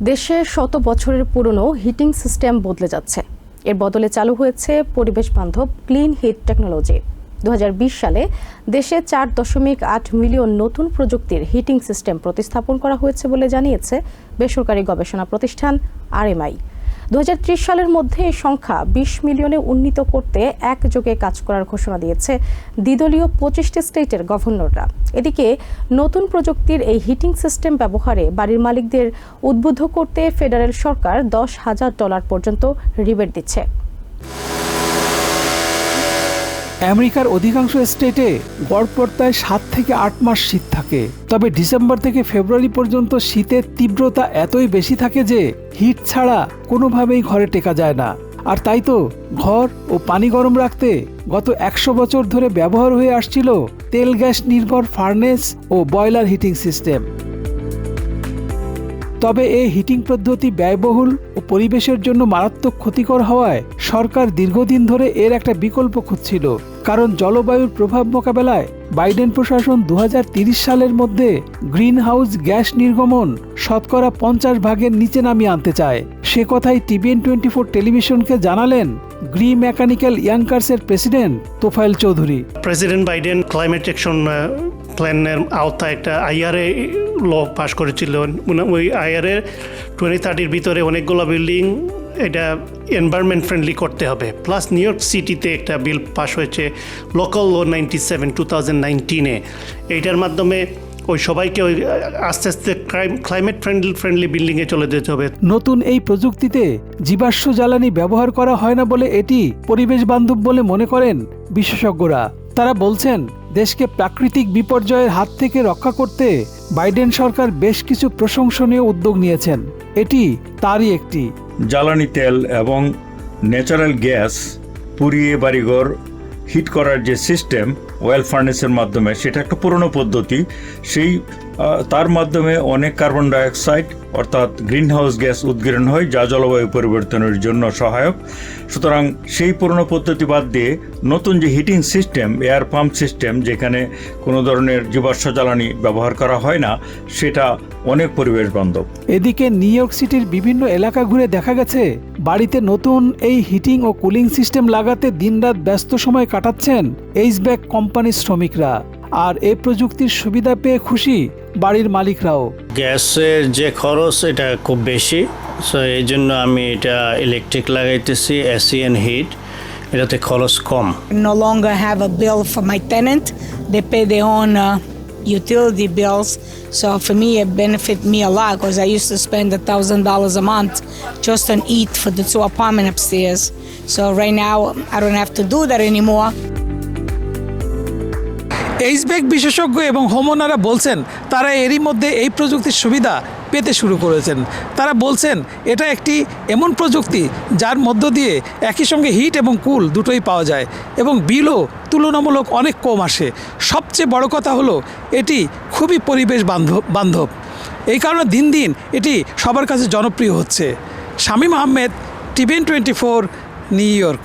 দেশে শত বছরের পুরনো হিটিং সিস্টেম বদলে যাচ্ছে। এর বদলে চালু হয়েছে পরিবেশ বান্ধব ক্লিন হিট টেকনোলজি। দু হাজার বিশ সালে দেশে চার দশমিক আট মিলিয়ন নতুন প্রযুক্তির হিটিং সিস্টেম প্রতিস্থাপন করা হয়েছে বলে জানিয়েছে বেসরকারি গবেষণা প্রতিষ্ঠান আরএমআই। দু হাজার ত্রিশ সালের মধ্যে এই সংখ্যা বিশ মিলিয়নে উন্নীত করতে একযোগে কাজ করার ঘোষণা দিয়েছে দ্বিদলীয় পঁচিশটি স্টেটের গভর্নররা। এদিকে নতুন প্রযুক্তির এই হিটিং সিস্টেম ব্যবহারে বাড়ির মালিকদের উদ্বুদ্ধ করতে ফেডারেল সরকার দশ হাজার ডলার পর্যন্ত রিবেট দিচ্ছে। আমেরিকার অধিকাংশ স্টেটে গড়পড়তায় সাত থেকে আট মাস শীত থাকে। তবে ডিসেম্বর থেকে ফেব্রুয়ারি পর্যন্ত শীতের তীব্রতা এতই বেশি থাকে যে হিট ছাড়া কোনোভাবেই ঘরে টেকা যায় না। আর তাই তো ঘর ও পানি গরম রাখতে গত একশো বছর ধরে ব্যবহার হয়ে আসছিল তেল গ্যাস নির্ভর ফার্নেস ও বয়লার হিটিং সিস্টেম। তবে এই হিটিং পদ্ধতি ব্যয়বহুল ও পরিবেশের জন্য মারাত্মক ক্ষতিকর হওয়ায় সরকার দীর্ঘদিন ধরে এর একটা বিকল্প খুঁজছিল। কারণ জলবায়ুর প্রভাব মোকাবেলায় বাইডেন প্রশাসন দু সালের মধ্যে গ্রিন হাউস গ্যাস নির্গমন শতকরা পঞ্চাশ ভাগের নিচে নামিয়ে আনতে চায়। সে কথাই টিভিএন টোয়েন্টি ফোর টেলিভিশনকে জানালেন Gree mechanical ইয়াংকার্সের president Tofail Chowdhury. President Biden climate action প্ল্যানের আওতায় একটা আইআরএ ল পাস করেছিলেন। ওই আইআরএ টোয়েন্টি থার্টির ভিতরে অনেকগুলো বিল্ডিং এটা এনভায়রনমেন্ট ফ্রেন্ডলি করতে হবে। প্লাস নিউ ইয়র্ক সিটিতে একটা বিল পাস হয়েছে local law ninety seven two thousand নাইনটিনে এইটার মাধ্যমে ওই সবাইকে ওই আস্তে আস্তে ক্রাইম ক্লাইমেট ফ্রেন্ডলি ফ্রেন্ডলি বিল্ডিংয়ে চলে যেতে হবে। নতুন এই প্রযুক্তিতে জীবাশ্ম জ্বালানি ব্যবহার করা হয় না বলে এটি পরিবেশ বান্ধব বলে মনে করেন বিশেষজ্ঞরা। তারা বলছেন, দেশকে প্রাকৃতিক বিপর্যয়ের হাত থেকে রক্ষা করতে বাইডেন সরকার বেশ কিছু প্রশংসনীয় উদ্যোগ নিয়েছেন। এটি তারই একটি। জ্বালানি তেল এবং ন্যাচারাল গ্যাস পুড়িয়ে বাড়িঘর হিট করার যে সিস্টেম ওয়েল ফার্নেসের মাধ্যমে, সেটা একটা পুরনো পদ্ধতি। সেই তার মাধ্যমে অনেক কার্বন ডাইঅক্সাইড অর্থাৎ গ্রিন হাউস গ্যাস উদ্গীরণ হয় যা জলবায়ু পরিবর্তনের জন্য সহায়ক। সুতরাং সেই পুরনো পদ্ধতি বাদ দিয়ে নতুন যে heating system, air pump system, যেখানে কোনো ধরনের জীবাশ্ম জ্বালানি ব্যবহার করা হয় না, সেটা অনেক পরিবেশ বান্ধব। এদিকে নিউ ইয়র্ক সিটির বিভিন্ন এলাকা ঘুরে দেখা গেছে, বাড়িতে নতুন এই হিটিং ও কুলিং সিস্টেম লাগাতে দিনরাত ব্যস্ত সময় কাটাচ্ছেন এইচব্যাক কোম্পানির শ্রমিকরা। আর এই প্রযুক্তির সুবিধা পেয়ে খুশি বাড়ির মালিকরাও গ্যাসের যে খরচ এটা খুব বেশি সো এই জন্য আমি এটা ইলেকট্রিক লাগাইতেছি এসি অ্যান্ড হিট এটাতে খরচ কম no longer have a bill for my tenant. They pay their own uh, utility bills. So for me, it benefit me a lot because I used to spend a thousand dollars a month just on eat for the two apartment upstairs. So right now, I don't have to do that anymore. এইচব্যাক বিশেষজ্ঞ এবং হোমওনারা বলছেন, তারা এরই মধ্যে এই প্রযুক্তির সুবিধা পেতে শুরু করেছেন। তারা বলছেন, এটা একটি এমন প্রযুক্তি যার মধ্য দিয়ে একই সঙ্গে হিট এবং কুল দুটোই পাওয়া যায় এবং বিলও তুলনামূলক অনেক কম আসে। সবচেয়ে বড় কথা হলো, এটি খুবই পরিবেশ বান্ধব বান্ধব। এই কারণে দিন দিন এটি সবার কাছে জনপ্রিয় হচ্ছে। Shamim Ahmed টিভেন twenty four, New York.